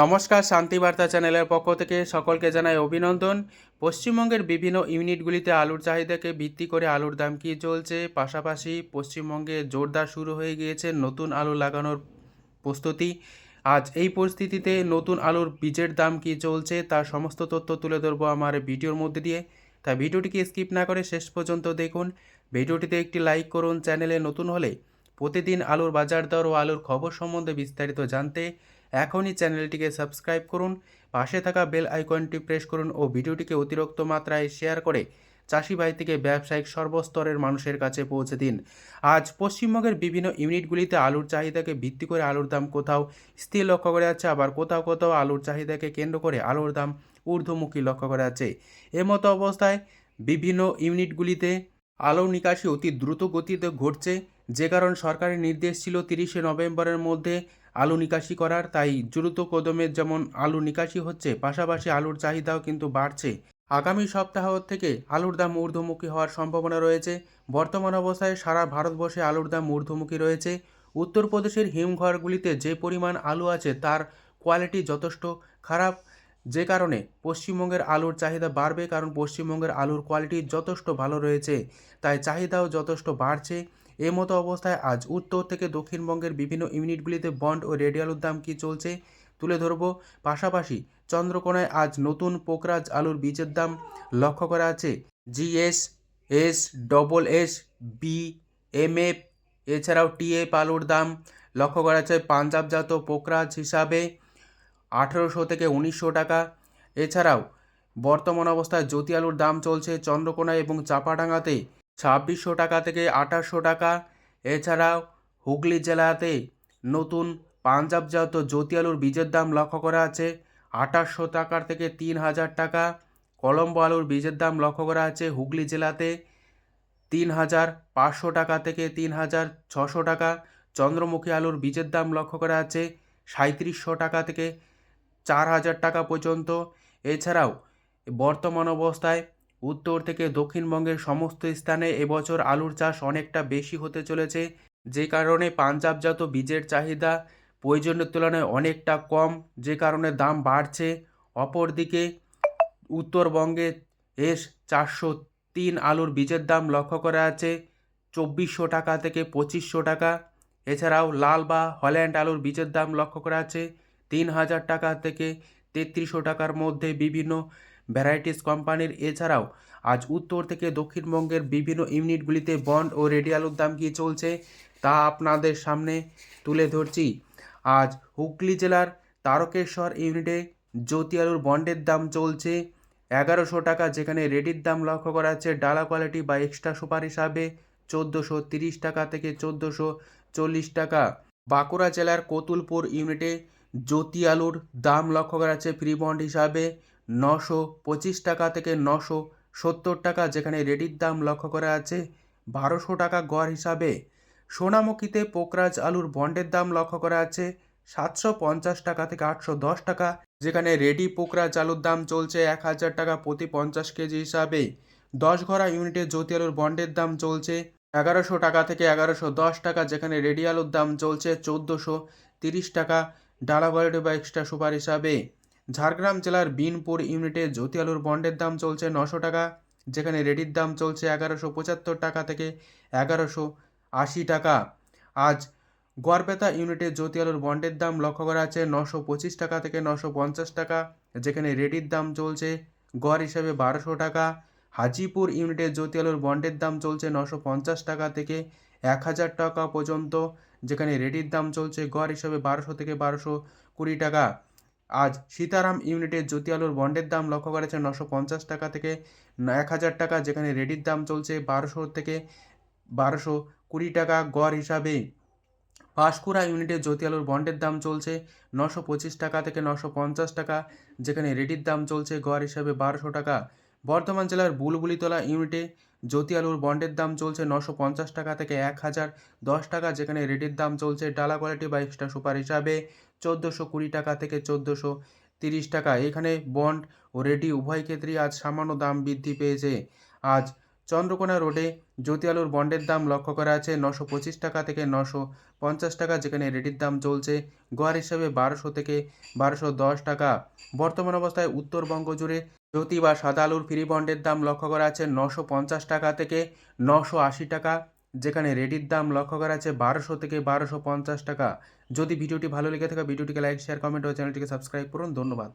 নমস্কার শান্তিবার্তা চ্যানেলের পক্ষ থেকে সকলকে জানাই অভিনন্দন। পশ্চিমবঙ্গের বিভিন্ন ইউনিটগুলিতে আলুর চাহিদাকে ভিত্তি করে আলুর দাম কী চলছে? পাশাপাশি পশ্চিমবঙ্গে জোরদার শুরু হয়ে গিয়েছে নতুন আলু লাগানোর প্রস্তুতি। আজ এই পরিস্থিতিতে নতুন আলুর বীজের দাম কী চলছে তার সমস্ত তথ্য তুলে ধরবো আমার ভিডিওর মধ্যে দিয়ে। তাই ভিডিওটিকে স্কিপ না করে শেষ পর্যন্ত দেখুন। ভিডিওটিতে একটি লাইক করুন, চ্যানেলে নতুন হলে প্রতিদিন আলুর বাজার দর ও আলুর খবর সম্বন্ধে বিস্তারিত জানতে এখনই চ্যানেলটিকে সাবস্ক্রাইব করুন, পাশে থাকা বেল আইকনটি প্রেস করুন ও ভিডিওটিকে অতিরিক্ত মাত্রায় শেয়ার করে চাষি ভাই থেকে ব্যবসায়িক সর্বস্তরের মানুষের কাছে পৌঁছে দিন। আজ পশ্চিমবঙ্গের বিভিন্ন ইউনিটগুলিতে আলুর চাহিদাকে ভিত্তি করে আলুর দাম কোথাও স্থির লক্ষ্য করা যাচ্ছে, আবার কোথাও কোথাও আলুর চাহিদাকে কেন্দ্র করে আলুর দাম ঊর্ধ্বমুখী লক্ষ্য করা যাচ্ছে। এমতো অবস্থায় বিভিন্ন ইউনিটগুলিতে আলু নিকাশি অতি দ্রুত গতিতে ঘটছে। যে কারণ সরকারের নির্দেশ ছিল তিরিশে নভেম্বরের মধ্যে আলু নিকাশি করার, তাই দ্রুত কদমে যেমন আলু নিকাশি হচ্ছে, পাশাপাশি আলুর চাহিদাও কিন্তু বাড়ছে। আগামী সপ্তাহ থেকে আলুর দাম ঊর্ধ্বমুখী হওয়ার সম্ভাবনা রয়েছে। বর্তমান অবস্থায় সারা ভারতবর্ষে আলুর দাম ঊর্ধ্বমুখী রয়েছে। উত্তরপ্রদেশের হিমঘরগুলিতে যে পরিমাণ আলু আছে, তার কোয়ালিটি যথেষ্ট। খারাপ যে কারণে পশ্চিমবঙ্গের আলুর চাহিদা বাড়বে, কারণ পশ্চিমবঙ্গের আলুর কোয়ালিটি যথেষ্ট ভালো রয়েছে, তাই চাহিদাও যথেষ্ট বাড়ছে। এ মতো অবস্থায় আজ উত্তর থেকে দক্ষিণবঙ্গের বিভিন্ন ইউনিটগুলিতে বন্ড ও রেডি আলুর দাম কী চলছে তুলে ধরব। পাশাপাশি চন্দ্রকোনায় আজ নতুন পোকরাজ আলুর বীজের দাম লক্ষ্য করা আছে। G S S double S, B, M F, এছাড়াও টিএফ আলুর দাম লক্ষ্য করা আছে পাঞ্জাবজাত পোকরাজ হিসাবে। আঠেরোশো থেকে উনিশশো টাকা। এছাড়াও, বর্তমান অবস্থায় জ্যোতি আলুর দাম চলছে চন্দ্রকোনা এবং চাপাডাঙ্গাতে ছাব্বিশশো টাকা থেকে আঠাশশো টাকা। এছাড়াও, হুগলি জেলাতে নতুন পাঞ্জাবজাত জ্যোতি আলুর বীজের দাম লক্ষ্য করা আছে আঠাশশো টাকার থেকে তিন হাজার টাকা। কলম্বো আলুর বীজের দাম লক্ষ্য করা আছে হুগলি জেলাতে তিন হাজার পাঁচশো টাকা থেকে তিন হাজার ছশো টাকা। চন্দ্রমুখী আলুর বীজের দাম লক্ষ্য করা আছে সাঁত্রিশশো টাকা থেকে চার হাজার টাকা পর্যন্ত। এছাড়াও, বর্তমান অবস্থায় উত্তর থেকে দক্ষিণবঙ্গের সমস্ত স্থানে এবছর আলুর চাষ অনেকটা বেশি হতে চলেছে। যে কারণে পাঞ্জাবজাত বীজের চাহিদা প্রয়োজনের তুলনায় অনেকটা কম, যে কারণে দাম বাড়ছে। অপরদিকে, উত্তরবঙ্গে এস চারশো তিন আলুর বীজের দাম লক্ষ্য করা আছে চব্বিশশো টাকা থেকে পঁচিশশো টাকা। এছাড়াও লাল বা হল্যান্ড আলুর বীজের দাম লক্ষ্য করা আছে তিন হাজার টাকা থেকে তেত্রিশশো টাকার মধ্যে বিভিন্ন ভ্যারাইটিস কোম্পানির। এছাড়াও আজ উত্তর থেকে দক্ষিণবঙ্গের বিভিন্ন ইউনিটগুলিতে বন্ড ও রেডি আলুর দাম কী চলছে তা আপনাদের সামনে তুলে ধরছি। আজ হুগলি জেলার তারকেশ্বর ইউনিটে জ্যোতি আলুর বন্ডের দাম চলছে এগারোশো টাকা, যেখানে রেডির দাম লক্ষ্য করা যাচ্ছে ডালা কোয়ালিটি বা এক্সট্রা সুপার হিসাবে চোদ্দোশো তিরিশ টাকা থেকে চোদ্দোশো চল্লিশ টাকা। বাঁকুড়া জেলার কতুলপুর ইউনিটে জ্যোতি আলুর দাম লক্ষ্য করা যাচ্ছে ফ্রি বন্ড হিসাবে নশো পঁচিশ টাকা থেকে নশো সত্তর টাকা, যেখানে রেডির দাম লক্ষ্য করা আছে বারোশো টাকা গড় হিসাবে। সোনামুখীতে পোকরাজ আলুর বন্ডের দাম লক্ষ্য করা আছে সাতশো পঞ্চাশ টাকা থেকে আটশো দশ টাকা, যেখানে রেডি পোকরাজ আলুর দাম চলছে এক হাজার টাকা প্রতি পঞ্চাশ কেজি হিসাবে। দশ ঘরা ইউনিটে জ্যোতি আলুর বন্ডের দাম চলছে এগারোশো টাকা থেকে এগারোশো দশ টাকা, যেখানে রেডি আলুর দাম চলছে চোদ্দোশো তিরিশ টাকা। ডালা কোয়ালিটি বা এক্সট্রা সুপার হিসাবে। ঝাড়গ্রাম জেলার বিনপুর ইউনিটে জ্যোতি আলুর বন্ডের দাম চলছে নশো টাকা, যেখানে রেডির দাম চলছে এগারোশো পঁচাত্তর টাকা থেকে এগারোশো আশি টাকা। আজ গড়বেতা ইউনিটে জ্যোতি আলুর বন্ডের দাম লক্ষ্য করা আছে নশো পঁচিশ টাকা থেকে নশো পঞ্চাশ টাকা, যেখানে রেডির দাম চলছে গড় হিসাবে বারোশো টাকা। হাজিপুর ইউনিটে জ্যোতি আলুর বন্ডের দাম চলছে নশো পঞ্চাশ টাকা থেকে এক হাজার টাকা পর্যন্ত। যেখানে রেডির দাম চলছে গড় হিসাবে বারোশো থেকে বারোশো কুড়ি টাকা। আজ সীতারাম ইউনিটের জ্যোতি আলুর বন্ডের দাম লক্ষ্য করেছে নশো পঞ্চাশ টাকা থেকে এক হাজার টাকা, যেখানে রেডির দাম চলছে বারোশো থেকে বারোশো কুড়ি টাকা গড় হিসাবে। পাঁশকুড়া ইউনিটের জ্যোতি আলুর বন্ডের দাম চলছে নশো পঁচিশ টাকা থেকে নশো পঞ্চাশ টাকা, যেখানে রেডির দাম চলছে গড় হিসাবে বারোশো টাকা। বর্ধমান জেলার বুলবুলিতলা ইউনিটে জ্যোতি আলুর বন্ডের দাম চলছে নশো পঞ্চাশ টাকা থেকে এক হাজার দশ টাকা, যেখানে রেডির দাম চলছে ডালা কোয়ালিটি বা এক্সট্রা সুপার হিসাবে চোদ্দোশো কুড়ি টাকা থেকে চোদ্দোশো তিরিশ টাকা। এখানে বন্ড ও রেডি উভয় ক্ষেত্রেই আজ সামান্য দাম বৃদ্ধি পেয়েছে। আজ চন্দ্রকোনা রোডে জ্যোতি আলুর বন্ডের দাম লক্ষ্য করা আছে নশো পঁচিশ টাকা থেকে নশো পঞ্চাশ টাকা, যেখানে রেডির দাম চলছে গড় হিসাবে বারোশো থেকে বারোশো দশ টাকা। বর্তমান অবস্থায় উত্তরবঙ্গ জুড়ে জ্যোতি বা সাদা আলুর ফ্রি বন্ডের দাম লক্ষ্য করা আছে নশো পঞ্চাশ টাকা থেকে নশো আশি টাকা, যেখানে রেডির দাম লক্ষ্য করা আছে বারোশো থেকে বারোশো পঞ্চাশ টাকা। যদি ভিডিওটি ভালো লেগে থাকে, ভিডিওটিকে লাইক, শেয়ার, কমেন্ট ও চ্যানেলটিকে সাবস্ক্রাইব করুন। ধন্যবাদ।